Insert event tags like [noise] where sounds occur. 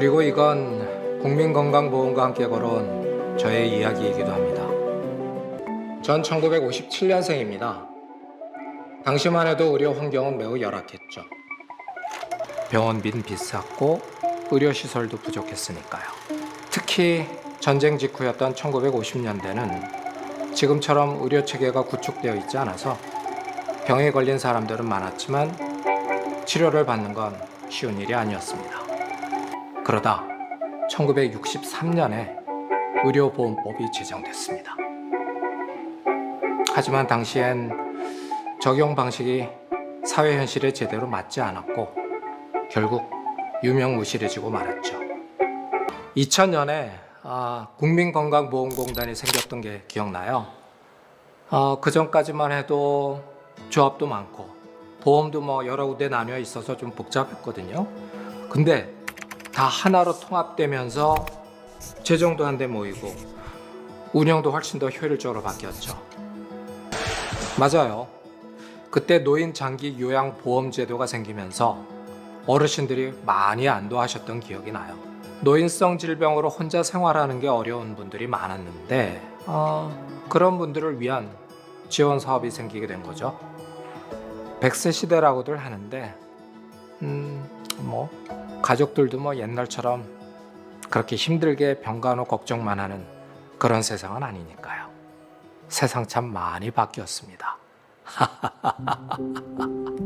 그리고 이건 국민건강보험과 함께 걸어온 저의 이야기이기도 합니다. 전 1957년생입니다. 당시만 해도 의료 환경은 매우 열악했죠. 병원비는 비쌌고 의료시설도 부족했으니까요. 특히 전쟁 직후였던 1950년대는 지금처럼 의료 체계가 구축되어 있지 않아서 병에 걸린 사람들은 많았지만 치료를 받는 건 쉬운 일이 아니었습니다. 그러다 1963년에 의료보험법이 제정됐습니다. 하지만 당시엔 적용 방식이 사회 현실에 제대로 맞지 않았고 결국 유명무실해지고 말았죠. 2000년에 아, 국민건강보험공단이 생겼던 게 기억나요. 아, 그 전까지만 해도 조합도 많고 보험도 뭐 여러 군데 나뉘어 있어서 좀 복잡했거든요. 근데 다 하나로 통합되면서 재정도 한데 모이고 운영도 훨씬 더 효율적으로 바뀌었죠. 맞아요. 그때 노인 장기 요양 보험 제도가 생기면서 어르신들이 많이 안도하셨던 기억이 나요. 노인성 질병으로 혼자 생활하는 게 어려운 분들이 많았는데 어, 그런 분들을 위한 지원 사업이 생기게 된 거죠. 100세 시대라고들 하는데 음, 뭐 가족들도 뭐 옛날처럼 그렇게 힘들게 병간호 걱정만 하는 그런 세상은 아니니까요. 세상 참 많이 바뀌었습니다. [laughs]